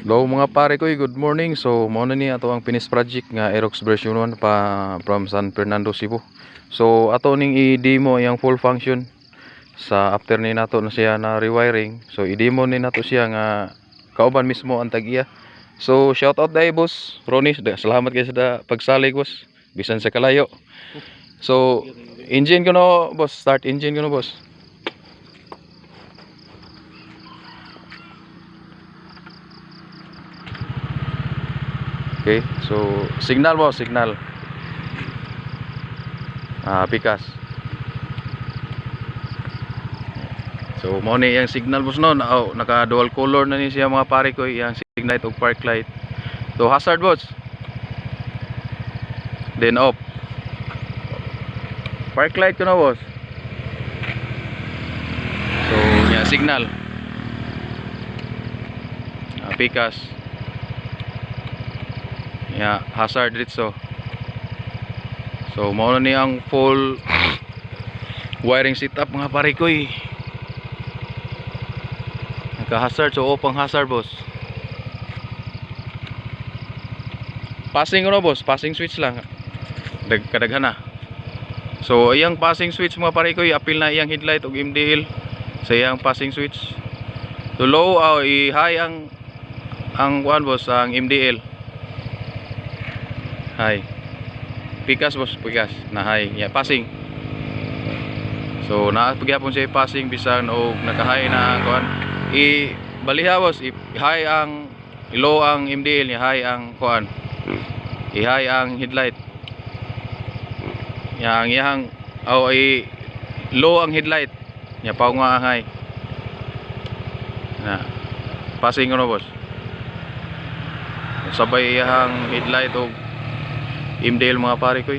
Hello mga pare ko, good morning. So, mao na ni ato ang finished project nga Aerox version 1 pa from San Fernando, Cebu. So, ato ning i-demo yang full function sa after ni nato na siya na rewiring. So, i-demo ni nato siya nga kauban mismo ang tag-iya. So, shout out dai boss. Ronnie, da- salamat kayo sa pagsalig boss. Bisan sa kalayo. So, engine ko no, boss. Start engine ko no, boss. Okay, so signal mo, signal. Ah, pikas. So mo ni yang signal boss no, oh, naka dual color na ni siya mga pare ko, yang signal ug park light. So hazard boss. Then off. Park light ko na boss. So nya signal. Ah, pikas. Ya, hazard dito. So, mao ni ang full wiring setup mga pare ko eh. Naka-hazard, so opang hazard boss. Passing na boss, passing switch lang. Dag kadaghan na. So, iyang passing switch mga pare ko, apil na iyang headlight ug MDL sa iyang passing switch. So, low, oh, i-high ang ang kuan boss, ang MDL. Hi. Pikas boss, pikas. Na hi. Yeah, passing. So na pagyapon siya passing bisan og nakahay na kuan. I baliha boss, i high ang low ang MDL niya, high ang kuan. I high ang headlight. Yang yang oh i low ang headlight. Nya pa nga ang high. Na. Passing ko boss. Sabay ang headlight og MDL mga pare ko.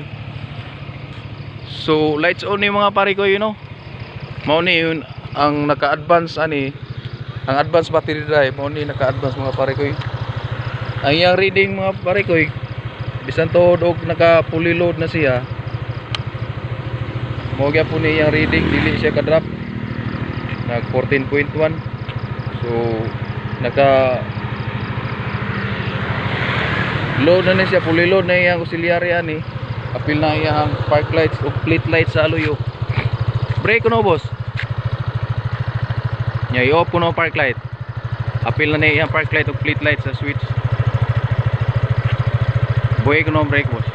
So lights on ni mga pare ko you know. Mao ni yun ang naka-advance ani ang advance battery drive mao ni naka-advance mga pare ko. Ang iyang reading mga pare ko bisan to og naka fully load na siya. Mao gyud po ni iyang reading dili siya ka-drop. Nag 14.1. So naka load na ni siya fully load na iyang auxiliary ani. Apil na iyang park lights ug plate lights sa aluyo brake no boss? Nya i-off no park light. Apil na iyang park light ug plate lights sa switch. Buhay ko no brake boss.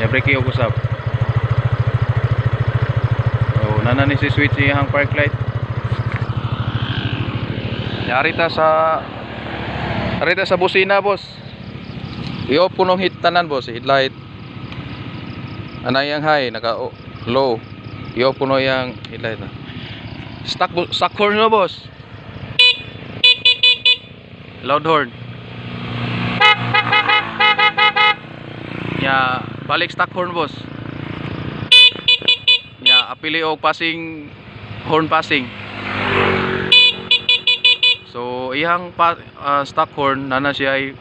Nya brake yung usap so nana ni si switch iyang park light. Nya arita sa arita sa busina boss i-off ko nung hit tanan boss, headlight. Anay yang high, naka o- low. I-off ko no yang headlight. bo- stock horn no boss. Loud horn. Ya, balik stock horn boss. Ya, apili og passing horn passing. So, iyang pa, ah, stock horn nana siya ay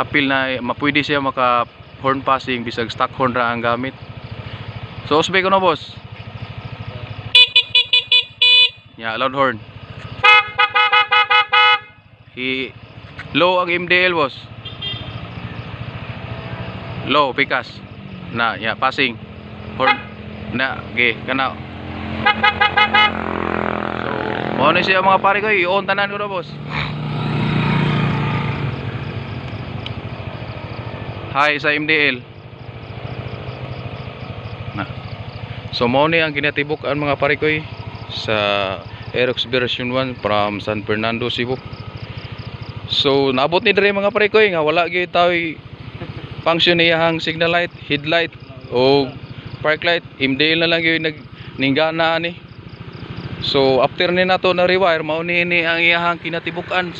apil na mapwede siya maka horn passing bisag stock horn ra ang gamit. So usbay ko na boss. Yeah loud horn. I low ang MDL boss. Low pikas. Na yeah passing. Horn na ge kana mo na siya mga pare ko i-on tanan ko na boss Hi sa MDL. Na. So mo ni ang ginatibuk-an mga pare ko eh, sa Aerox version 1 from San Fernando, Cebu. So naabot ni dire mga pare ko eh, nga wala gyud tawo function niya hang signal light, headlight o park light, MDL na lang gyud nag ninggana ni. So after ni nato na rewire mao ni ni ang iyahang kinatibuk-an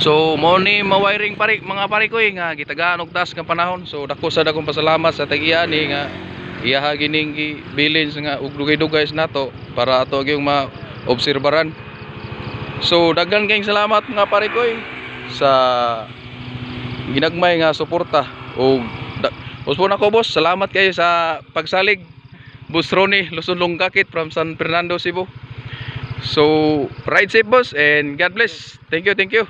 So mo ni mawiring pare mga pare ko eh, nga gitagaan og task nga panahon. So dako sa dakong pasalamat sa tag-iya ni nga iyaha gining gibilin sa nga ug dugay-dugay nato para ato gyung ma-obserbaran. So daghan kayong salamat mga pare ko eh, sa ginagmay nga suporta og Boss po ko boss, salamat kayo sa pagsalig. Boss Ronnie, Luzon Longkakit from San Fernando, Cebu. So, ride safe boss and God bless. Thank you, thank you.